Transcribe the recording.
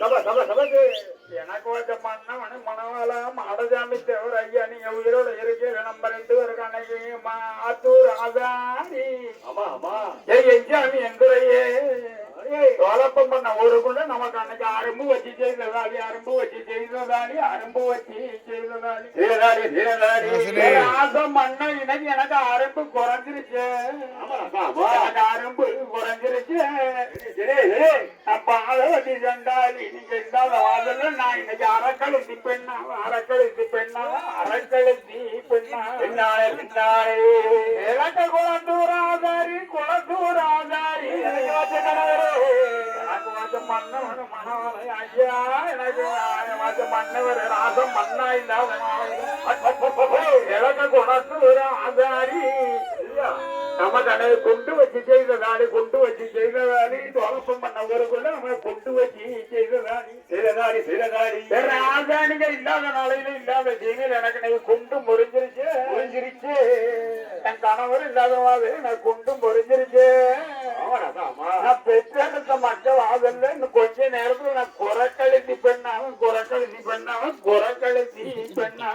எனக்கு வச்ச மன்னவனு மணவாள மாடசாமி தேவர் ஐயா நீங்க உயிரோட இருக்கீங்க. நம்ம ரெண்டு பேருக்கு அன்னைக்கு ஆத்தூர் ஆதாரி ஏய் எஞ்சாமி எந்துரையே தோலப்பம் பண்ண ஊருக்குள்ள நமக்கு அன்னைக்கு அரும்பு வச்சு செய்ததாடி அரும்பு வச்சு செய்ததாடி அரும்பு வச்சு செய்ததாடி. தீரதாடி தீரதாடி ஏய், ஆசம் மண்ண இன்னைக்கு எனக்கு அரும்பு குறைஞ்சிருச்சு. எனக்கு அரும்பு குறைஞ்சிருச்சு. சரி சரி. அப்ப அளவதி சண்டாளி நீங்க இல்லாத வாசல்ல நான் இன்னைக்கு அறக்கழுத்தி பெண்ணா அறக்கழுத்தி பெண்ணா அறக்கழுத்தி பெண்ணா. பின்னாலே பின்னாலே. இலக்க குளத்தூராதாரி குளத்தூராதாரி எனக்கு வச்ச கணவரே எனக்கு வச்ச மன்னவன் மணவனை ஐயா எனக்கு வச்ச மன்னவர் ராசம் மண்ணா இல்லாத இலக்க குளத்தூராதாரி நம்ம கடை கொண்டு வச்சு செய்ததாடி கொண்டு வச்சு செய்ததாடி தோலப்பம் பண்ணவருக்குள்ள நம்ம கொண்டு வச்சு செய்ததாடி தீரதாடி தீரதாடி இல்லாத நாளையில இல்லாத ஜீவில் எனக்கு நீ குண்டு முறிஞ்சிருச்சு முறிஞ்சிருச்சு என் கணவர் இல்லாதவாது நான் குண்டு முறிஞ்சிருச்சு ஆமா ஆமா நான் பெற்றெடுத்த மற்ற வாதல்ல இன்னும் கொஞ்ச நேரத்துல நான் குறக்கழுத்தி பெண்ணாவும் குறக்கழுத்தி பெண்ணாவும் குறக்கழுத்தி பெண்ணா